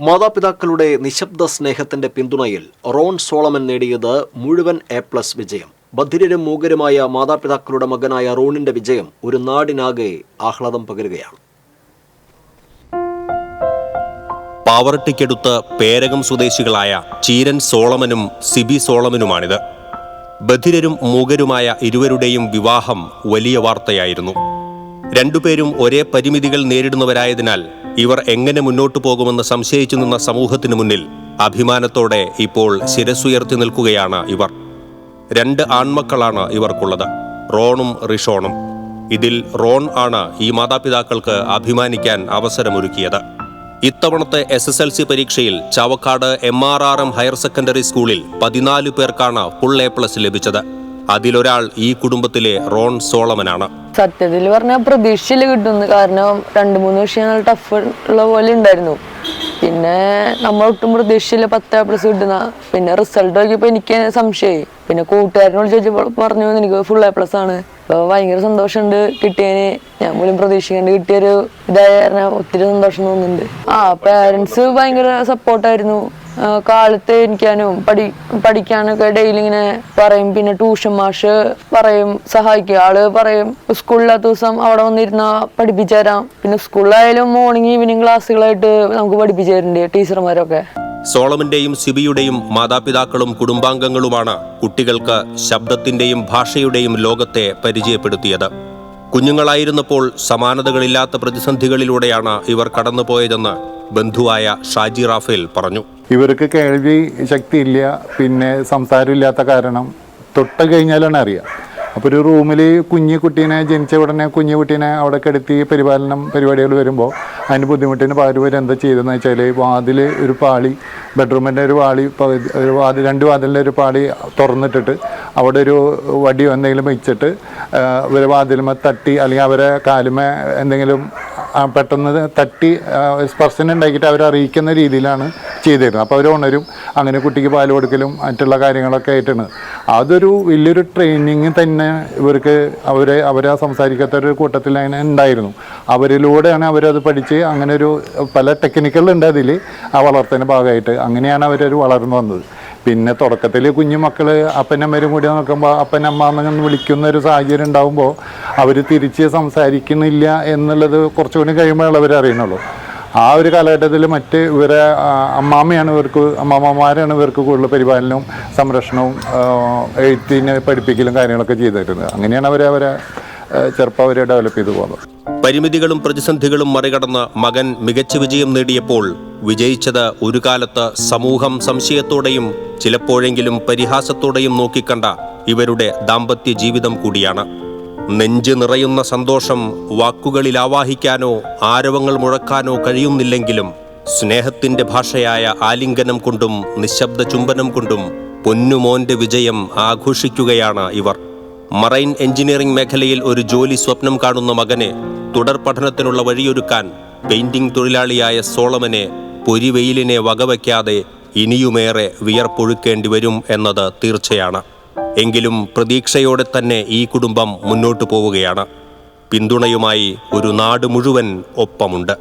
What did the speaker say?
മാതാപിതാക്കളുടെ നിശബ്ദ സ്നേഹത്തിന്റെ പിന്തുണയിൽ റോൺ സോളമൻ നേടിയത് മുഴുവൻ എ പ്ലസ് വിജയം. ബധിരരും മൂകരുമായ മാതാപിതാക്കളുടെ മകനായ റോണിന്റെ വിജയം ഒരു നാടിനാകെ ആഹ്ലാദം പകരുകയാണ്. പാവറട്ടിക്കടുത്ത് പേരകം സ്വദേശികളായ ചീരൻ സോളമനും സിബി സോളമനുമാണിത്. ബധിരരും മൂകരുമായ ഇരുവരുടെയും വിവാഹം വലിയ വാർത്തയായിരുന്നു. രണ്ടുപേരും ഒരേ പരിമിതികൾ നേരിടുന്നവരായതിനാൽ ഇവർ എങ്ങനെ മുന്നോട്ടു പോകുമെന്ന് സംശയിച്ചു നിന്ന സമൂഹത്തിനു മുന്നിൽ അഭിമാനത്തോടെ ഇപ്പോൾ ശിരസുയർത്തി നിൽക്കുകയാണ് ഇവർ. രണ്ട് ആൺമക്കളാണ് ഇവർക്കുള്ളത് റോണും റിഷോണും. ഇതിൽ റോൺ ആണ് ഈ മാതാപിതാക്കൾക്ക് അഭിമാനിക്കാൻ അവസരമൊരുക്കിയത്. ഇത്തവണത്തെ എസ് എസ് എൽ സി പരീക്ഷയിൽ Chavakkad M R R M higher secondary സ്കൂളിൽ പതിനാല് പേർക്കാണ് ഫുൾ എ പ്ലസ് ലഭിച്ചത്. അതിലൊരാൾ ഈ കുടുംബത്തിലെ റോൺ സോളമനാണ്. സത്യത്തിൽ പറഞ്ഞാൽ പ്രതീക്ഷയിൽ കിട്ടുന്നു. കാരണം രണ്ട് മൂന്ന് വിഷയങ്ങൾ ടഫ് ഉള്ള പോലെ ഉണ്ടായിരുന്നു. പിന്നെ നമ്മൾ ഒട്ടും പ്രതീക്ഷയില്ല പത്ത് പ്ലസ് കിട്ടുന്ന. പിന്നെ റിസൾട്ട് നോക്കിയപ്പോൾ എനിക്ക് സംശയമായി. പിന്നെ കൂട്ടുകാരനോട് ചോദിച്ചപ്പോൾ പറഞ്ഞു എനിക്ക് ഫുൾ എ പ്ലസ് ആണ്. അപ്പോൾ ഭയങ്കര സന്തോഷമുണ്ട് കിട്ടിയതിന് ഞാൻ പോലും പ്രതീക്ഷിക്കാണ്ട് കിട്ടിയൊരു ഇതായ ഒത്തിരി സന്തോഷം തോന്നുന്നുണ്ട്. ആ പാരൻസ് ഭയങ്കര സപ്പോർട്ടായിരുന്നു കാലത്ത് എനിക്കാനും പഠി പഠിക്കാനൊക്കെ ഡെയിലി ഇങ്ങനെ പറയും. പിന്നെ ട്യൂഷൻ മാഷ് പറയും സഹായിക്കും. ആൾ പറയും സ്കൂളിലാത്ത ദിവസം അവിടെ വന്നിരുന്ന പഠിപ്പിച്ചു തരാം. പിന്നെ സ്കൂളിലായാലും മോർണിംഗ് ഈവനിങ് ക്ലാസ്സുകളായിട്ട് നമുക്ക് പഠിപ്പിച്ചു തരുന്നുണ്ട് ടീച്ചർമാരൊക്കെ. സോളമിന്റെയും സിബിയുടെയും മാതാപിതാക്കളും കുടുംബാംഗങ്ങളുമാണ് കുട്ടികൾക്ക് ശബ്ദത്തിന്റെയും ഭാഷയുടെയും ലോകത്തെ പരിചയപ്പെടുത്തിയത്. കുഞ്ഞുങ്ങളായിരുന്നപ്പോൾ സമാനതകളില്ലാത്ത പ്രതിസന്ധികളിലൂടെയാണ് ഇവർ കടന്നുപോയതെന്ന് ബന്ധുവായ ഷാജി റാഫേൽ പറഞ്ഞു. ഇവർക്ക് കേൾവി ശക്തിയില്ല പിന്നെ സംസാരമില്ലാത്ത കാരണം തൊട്ട് കഴിഞ്ഞാലാണ് അറിയുക അപ്പോൾ ഒരു റൂമിൽ കുഞ്ഞു കുട്ടീനെ ജനിച്ച ഉടനെ കുഞ്ഞു കുട്ടീനെ അവിടെ കിടത്തി പരിപാലനം പരിപാടികൾ വരുമ്പോൾ അതിന് ബുദ്ധിമുട്ടിന് പാരൂര് എന്താ ചെയ്തതെന്ന് വെച്ചാൽ വാതിൽ ഒരു പാളി ബെഡ്റൂമിന്റെ ഒരു പാളി ഒരു വാതിൽ രണ്ട് വാതിലിന്റെ ഒരു പാളി തുറന്നിട്ടിട്ട് അവിടെ ഒരു വടിയോ എന്തെങ്കിലും വെച്ചിട്ട് ഇവരെ വാതിലുമേ തട്ടി അല്ലെങ്കിൽ അവരെ കാലുമേ എന്തെങ്കിലും പെട്ടെന്ന് തട്ടി സ്പർശനം ഉണ്ടാക്കിയിട്ട് അവരെ അറിയിക്കുന്ന രീതിയിലാണ് ചെയ്തിരുന്നത്. അപ്പോൾ അവർ ഉണരും അങ്ങനെ കുട്ടിക്ക് പാൽ കൊടുക്കലും മറ്റുള്ള കാര്യങ്ങളൊക്കെ ആയിട്ടാണ്. അതൊരു വലിയൊരു ട്രെയിനിങ് തന്നെ ഇവർക്ക് അവരെ അവരെ സംസാരിക്കാത്ത ഒരു കൂട്ടത്തിൽ അങ്ങനെ ഉണ്ടായിരുന്നു. അവരിലൂടെയാണ് അവരത് പഠിച്ച് അങ്ങനെ ഒരു പല ടെക്നിക്കുകളുണ്ട് അതിൽ ആ വളർത്തേന്റെ ഭാഗമായിട്ട്. അങ്ങനെയാണ് അവരൊരു വളർന്നു വന്നത്. പിന്നെ തുടക്കത്തിൽ കുഞ്ഞുമക്കൾ അപ്പനമ്മരും കൂടി നോക്കുമ്പോൾ അപ്പനമ്മ അമ്മ എന്ന് വിളിക്കുന്ന ഒരു സാഹചര്യം ഉണ്ടാകുമ്പോൾ അവർ തിരിച്ച് സംസാരിക്കുന്നില്ല എന്നുള്ളത് കുറച്ചുകൂടി കഴിയുമ്പോഴാണ് അവർ അറിയുന്നുള്ളൂ. ആ ഒരു കാലഘട്ടത്തിൽ മറ്റ് ഇവരെ അമ്മാമ്മയാണ് ഇവർക്ക് അമ്മാമ്മമാരാണ് ഇവർക്ക് കൂടുതൽ പരിപാലനവും സംരക്ഷണവും എഴുത്തിനെ പഠിപ്പിക്കലും കാര്യങ്ങളൊക്കെ ചെയ്തിരുന്നത്. അങ്ങനെയാണ് അവരെ അവരെ ചെറുപ്പം അവരെ ഡെവലപ്പ് ചെയ്തു പോകുന്നത്. പരിമിതികളും പ്രതിസന്ധികളും മറികടന്ന മകൻ മികച്ച വിജയം നേടിയപ്പോൾ വിജയിച്ചത് ഒരു കാലത്ത് സമൂഹം സംശയത്തോടെയും ചിലപ്പോഴെങ്കിലും പരിഹാസത്തോടെയും നോക്കിക്കണ്ട ഇവരുടെ ദാമ്പത്യ ജീവിതം കൂടിയാണ്. നെഞ്ച് നിറയുന്ന സന്തോഷം വാക്കുകളിൽ ആവാഹിക്കാനോ ആരവങ്ങൾ മുഴക്കാനോ കഴിയുന്നില്ലെങ്കിലും സ്നേഹത്തിന്റെ ഭാഷയായ ആലിംഗനം കൊണ്ടും നിശബ്ദ ചുംബനം കൊണ്ടും പൊന്നുമോന്റെ വിജയം ആഘോഷിക്കുകയാണ് ഇവർ. മറൈൻ എഞ്ചിനീയറിംഗ് മേഖലയിൽ ഒരു ജോലി സ്വപ്നം കാണുന്ന മകനെ തുടർ പഠനത്തിനുള്ള വഴിയൊരുക്കാൻ പെയിന്റിംഗ് തൊഴിലാളിയായ സോളമനെ പൊരിവെയിലിനെ വകവയ്ക്കാതെ ഇനിയുമേറെ വിയർപ്പൊഴുക്കേണ്ടി വരും എന്നത് തീർച്ചയാണ്. എങ്കിലും പ്രതീക്ഷയോടെ തന്നെ ഈ കുടുംബം മുന്നോട്ടു പോവുകയാണ്. പിന്തുണയുമായി ഒരു നാട് മുഴുവൻ ഒപ്പമുണ്ട്.